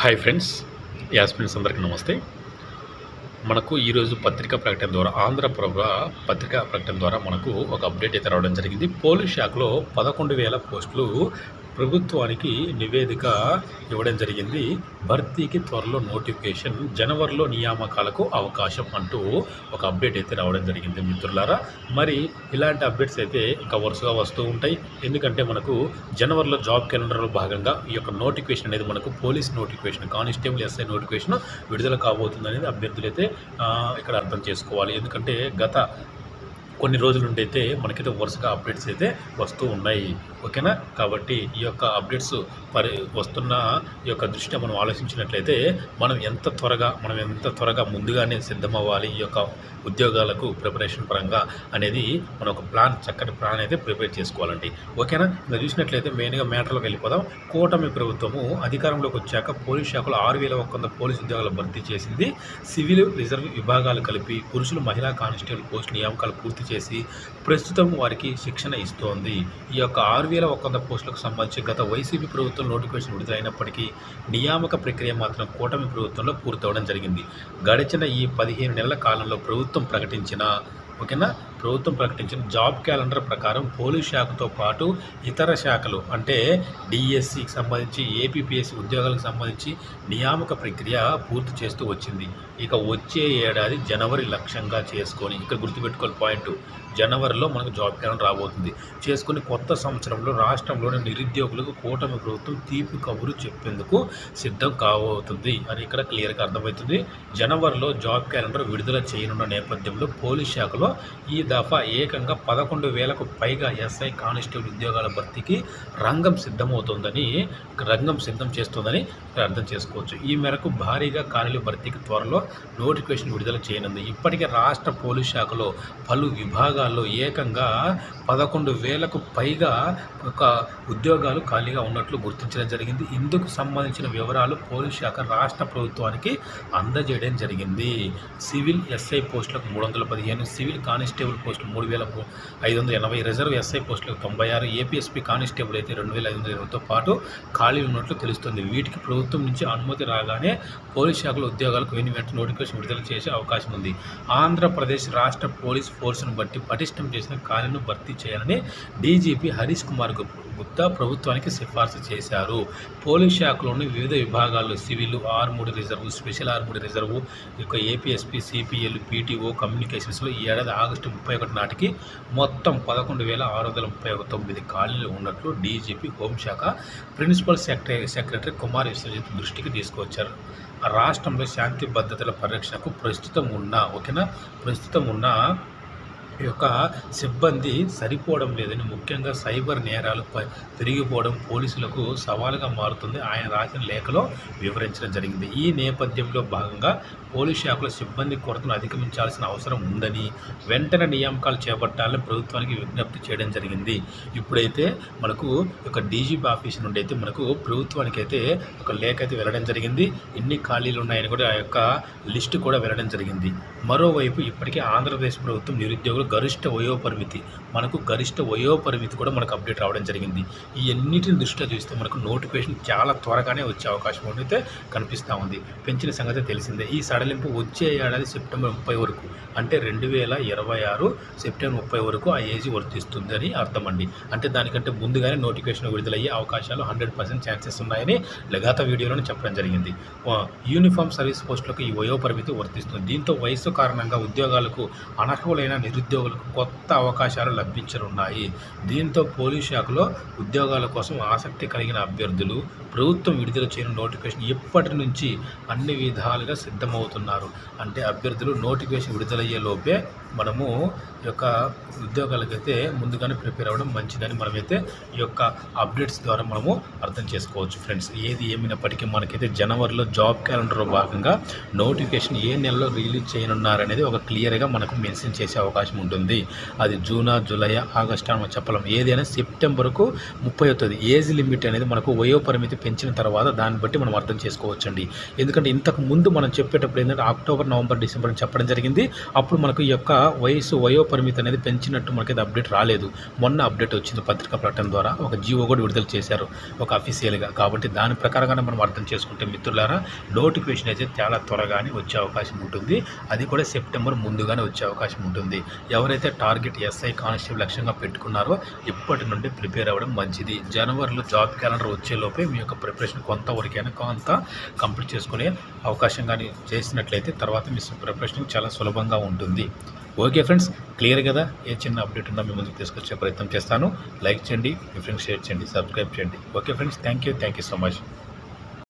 Hi friends యాస్మిన్స్ అందరికీ నమస్తే. మనకు ఈరోజు పత్రికా ప్రకటన ద్వారా ఆంధ్రప్రభ పత్రికా ప్రకటన ద్వారా మనకు ఒక అప్డేట్ అయితే రావడం జరిగింది. పోలీస్ శాఖలో పదకొండు వేల పోస్టులు ప్రభుత్వానికి నివేదిక ఇవ్వడం జరిగింది. భర్తీకి త్వరలో నోటిఫికేషన్ జనవరిలో నియామకాలకు అవకాశం అంటూ ఒక అప్డేట్ అయితే రావడం జరిగింది మిత్రులారా. మరి ఇలాంటి అప్డేట్స్ అయితే ఇంకా వరుసగా వస్తూ ఉంటాయి. ఎందుకంటే మనకు జనవరిలో జాబ్ క్యాలెండర్లో భాగంగా ఈ యొక్క నోటిఫికేషన్ అనేది మనకు police notification constable SI notification విడుదల కాబోతుంది అనేది అభ్యర్థులు అయితే ఇక్కడ అర్థం చేసుకోవాలి. ఎందుకంటే గత కొన్ని రోజుల నుండి అయితే మనకైతే వరుసగా అప్డేట్స్ అయితే వస్తూ ఉన్నాయి. ఓకేనా? కాబట్టి ఈ యొక్క అప్డేట్స్ పరి వస్తున్న ఈ యొక్క దృష్ట్యా మనం ఆలోచించినట్లయితే మనం ఎంత త్వరగా మనం ఎంత త్వరగా ముందుగానే సిద్ధమవ్వాలి ఈ యొక్క ఉద్యోగాలకు ప్రిపరేషన్ పరంగా అనేది మనం ఒక ప్లాన్ చక్కటి ప్లాన్ అయితే ప్రిపేర్ చేసుకోవాలండి. ఓకేనా? ఇంకా చూసినట్లయితే మెయిన్గా మ్యాటర్లోకి వెళ్ళిపోదాం. కూటమి ప్రభుత్వము అధికారంలోకి వచ్చాక పోలీస్ శాఖలో ఆరు వేల ఒక్క వంద పోలీస్ ఉద్యోగాలు భర్తీ చేసింది. సివిల్ రిజర్వ్ విభాగాలు కలిపి పురుషులు మహిళా కానిస్టేబుల్ పోస్ట్ నియామకాలు పూర్తి చేసి ప్రస్తుతం వారికి శిక్షణ ఇస్తోంది. ఈ యొక్క ఆరు వేల ఒక్క వంద పోస్టులకు సంబంధించి గత వైసీపీ ప్రభుత్వం నోటిఫికేషన్ విడుదలైనప్పటికీ నియామక ప్రక్రియ మాత్రం కూటమి ప్రభుత్వంలో పూర్తవడం జరిగింది. గడిచిన ఈ పదిహేను నెలల కాలంలో ప్రభుత్వం ప్రకటించిన ఓకేనా? ప్రభుత్వం ప్రకటించిన జాబ్ క్యాలెండర్ ప్రకారం పోలీస్ శాఖతో పాటు ఇతర శాఖలు అంటే డిఎస్సికి సంబంధించి ఏపీపీఎస్సి ఉద్యోగాలకు సంబంధించి నియామక ప్రక్రియ పూర్తి చేస్తూ వచ్చింది. ఇక వచ్చే ఏడాది జనవరి లక్ష్యంగా చేసుకొని ఇక్కడ గుర్తుపెట్టుకోవాలి పాయింట్ జనవరిలో మనకు జాబ్ క్యాలెండర్ రాబోతుంది. చేసుకుని కొత్త సంవత్సరంలో రాష్ట్రంలోని నిరుద్యోగులకు కూటమి ప్రభుత్వం తీపి కబురు చెప్పేందుకు సిద్ధం కాబోతుంది. అని ఇక్కడ క్లియర్గా అర్థమవుతుంది. జనవరిలో జాబ్ క్యాలెండర్ విడుదల చేయనున్న నేపథ్యంలో పోలీస్ శాఖలో ఈ దఫా ఏకంగా పదకొండు వేలకు పైగా ఎస్ఐ కానిస్టేబుల్ ఉద్యోగాల భర్తీకి రంగం సిద్ధమవుతోందని రంగం సిద్ధం చేస్తోందని అర్థం చేసుకోవచ్చు. ఈ మేరకు భారీగా ఖాళీల భర్తీకి త్వరలో నోటిఫికేషన్ విడుదల చేయనుంది. ఇప్పటికే రాష్ట్ర పోలీస్ శాఖలో పలు విభాగాల్లో ఏకంగా పదకొండు వేలకు పైగా ఒక ఉద్యోగాలు ఖాళీగా ఉన్నట్లు గుర్తించడం జరిగింది. ఇందుకు సంబంధించిన వివరాలు పోలీస్ శాఖ రాష్ట్ర ప్రభుత్వానికి అందజేయడం జరిగింది. సివిల్ ఎస్ఐ పోస్టులకు మూడు వందల పదిహేను సివిల్ కానిస్టేబుల్ పోస్టులు మూడు వేల ఐదు వందల ఎనభై రిజర్వ్ ఎస్ఐ పోస్టులకు తొంభై ఆరు ఏపీఎస్పీ కానిస్టేబుల్ అయితే రెండు వేల ఐదు వందల ఇరవైతో పాటు ఖాళీ ఉన్నట్లు తెలుస్తుంది. వీటికి ప్రభుత్వం నుంచి అనుమతి రాగానే పోలీస్ శాఖలో ఉద్యోగాలకు వెను వెంట నోటిఫికేషన్ విడుదల చేసే అవకాశం ఉంది. ఆంధ్రప్రదేశ్ రాష్ట్ర పోలీస్ ఫోర్స్ను బట్టి పటిష్టం చేసిన ఖాళీలను భర్తీ చేయాలని డీజీపీ హరీష్ కుమార్ గుప్తా ప్రభుత్వానికి సిఫార్సు చేశారు. పోలీస్ శాఖలోని వివిధ విభాగాల్లో civil armoured reserve special armoured reserve యొక్క ఏపీఎస్పీ సిపిఎల్ పీటీఓ కమ్యూనికేషన్స్లో ఈ ఏడాది ఆగస్టు ముప్పై ఒకటి నాటికి మొత్తం పదకొండు వేల ఆరు వందల ముప్పై ఒక తొమ్మిది ఖాళీలు ఉన్నట్లు డీజీపీ హోంశాఖ principal secretary secretary Kumar Vishwajit దృష్టికి తీసుకొచ్చారు. రాష్ట్రంలో శాంతి భద్రతల పరిరక్షణకు ప్రస్తుతం ఉన్న ఓకేనా? ప్రస్తుతం ఉన్న యొక్క సిబ్బంది సరిపోవడం లేదని ముఖ్యంగా సైబర్ నేరాలు పెరిగిపోవడం పోలీసులకు సవాలుగా మారుతుంది. ఆయన రాసిన లేఖలో వివరించడం జరిగింది. ఈ నేపథ్యంలో భాగంగా పోలీస్ శాఖలో సిబ్బంది కొరతను అధిగమించాల్సిన అవసరం ఉందని వెంటనే నియామకాలు చేపట్టాలని ప్రభుత్వానికి విజ్ఞప్తి చేయడం జరిగింది. ఇప్పుడైతే మనకు ఒక డీజీపీ ఆఫీస్ నుండి అయితే మనకు ప్రభుత్వానికి అయితే ఒక లేఖ అయితే వెళ్ళడం జరిగింది. ఎన్ని ఖాళీలు ఉన్నాయని కూడా ఆ యొక్క లిస్టు కూడా వెళ్ళడం జరిగింది. మరోవైపు ఇప్పటికే ఆంధ్రప్రదేశ్ ప్రభుత్వం నిరుద్యోగులు గరిష్ట వయో పరిమితి మనకు గరిష్ట వయోపరిమితి కూడా మనకు అప్డేట్ రావడం జరిగింది. ఈ అన్నిటిని దృష్టిలో చూస్తే మనకు నోటిఫికేషన్ చాలా త్వరగానే వచ్చే అవకాశం అయితే కనిపిస్తూ ఉంది. పెంచిన సంగతి తెలిసిందే. ఈ సడలింపు వచ్చే ఏడాది సెప్టెంబర్ ముప్పై వరకు అంటే రెండు వేల ఇరవై ఆరు సెప్టెంబర్ ముప్పై వరకు ఆ ఏజ్ వర్తిస్తుంది అని అర్థం అండి అంటే దానికంటే ముందుగానే నోటిఫికేషన్ విడుదలయ్యే అవకాశాలు హండ్రెడ్ పర్సెంట్ ఛాన్సెస్ ఉన్నాయని లగాత వీడియోలో చెప్పడం జరిగింది. యూనిఫామ్ సర్వీస్ పోస్టులకు ఈ వయో పరిమితి వర్తిస్తుంది. దీంతో వయసు కారణంగా ఉద్యోగాలకు అనర్హులైన ఉద్యోగులకు కొత్త అవకాశాలు లభించనున్నాయి. దీంతో పోలీస్ శాఖలో ఉద్యోగాల కోసం ఆసక్తి కలిగిన అభ్యర్థులు ప్రభుత్వం విడుదల చేయని నోటిఫికేషన్ ఇప్పటి నుంచి అన్ని విధాలుగా సిద్ధమవుతున్నారు. అంటే అభ్యర్థులు నోటిఫికేషన్ విడుదలయ్యే లోపే మనము ఈ యొక్క ఉద్యోగాలకైతే ముందుగానే ప్రిపేర్ అవ్వడం మంచిదని మనమైతే ఈ యొక్క అప్డేట్స్ ద్వారా మనము అర్థం చేసుకోవచ్చు ఫ్రెండ్స్. ఏది ఏమైనప్పటికీ మనకైతే జనవరిలో జాబ్ క్యాలెండర్లో భాగంగా నోటిఫికేషన్ ఏ నెలలో రిలీజ్ చేయనున్నారనేది ఒక క్లియర్గా మనకు మెన్షన్ చేసే అవకాశం ఉంది ఉంటుంది. అది జూనా జూలై ఆగస్టు అని మనం చెప్పలేం. ఏదైనా సెప్టెంబర్కు ముప్పై అవుతుంది ఏజ్ లిమిట్ అనేది మనకు వయో పరిమితి పెంచిన తర్వాత దాన్ని బట్టి మనం అర్థం చేసుకోవచ్చండి. ఎందుకంటే ఇంతకు ముందు మనం చెప్పేటప్పుడు ఏంటంటే అక్టోబర్ నవంబర్ డిసెంబర్ అని చెప్పడం జరిగింది. అప్పుడు మనకు ఈ యొక్క వయసు వయో పరిమితి అనేది పెంచినట్టు మనకి అప్డేట్ రాలేదు. మొన్న అప్డేట్ వచ్చింది పత్రికా ప్రకటన ద్వారా. ఒక జీవో కూడా విడుదల చేశారు. ఒక అఫీషియల్గా కాబట్టి దాని ప్రకారంగానే మనం అర్థం చేసుకుంటే మిత్రులారా నోటిఫికేషన్ అయితే చాలా త్వరగానే వచ్చే అవకాశం ఉంటుంది. అది కూడా సెప్టెంబర్ ముందుగానే వచ్చే అవకాశం ఉంటుంది. ఎవరైతే టార్గెట్ ఎస్ఐ కానిస్టేబుల్ లక్ష్యంగా పెట్టుకున్నారో ఇప్పటి నుండి ప్రిపేర్ అవ్వడం మంచిది. జనవరిలో జాబ్ క్యాలెండర్ వచ్చేలోపే మీ యొక్క ప్రిపరేషన్ కొంతవరకైనా కొంత కంప్లీట్ చేసుకునే అవకాశం కానీ చేసినట్లయితే తర్వాత మీ ప్రిపరేషన్ చాలా సులభంగా ఉంటుంది. ఓకే ఫ్రెండ్స్ క్లియర్ కదా? ఏ చిన్న అప్డేట్ ఉన్నా మీ ముందుకు తీసుకొచ్చే ప్రయత్నం చేస్తాను. లైక్ చేయండి మీ ఫ్రెండ్స్ షేర్ చేయండి సబ్స్క్రైబ్ చేయండి. Okay friends thank you thank you so much.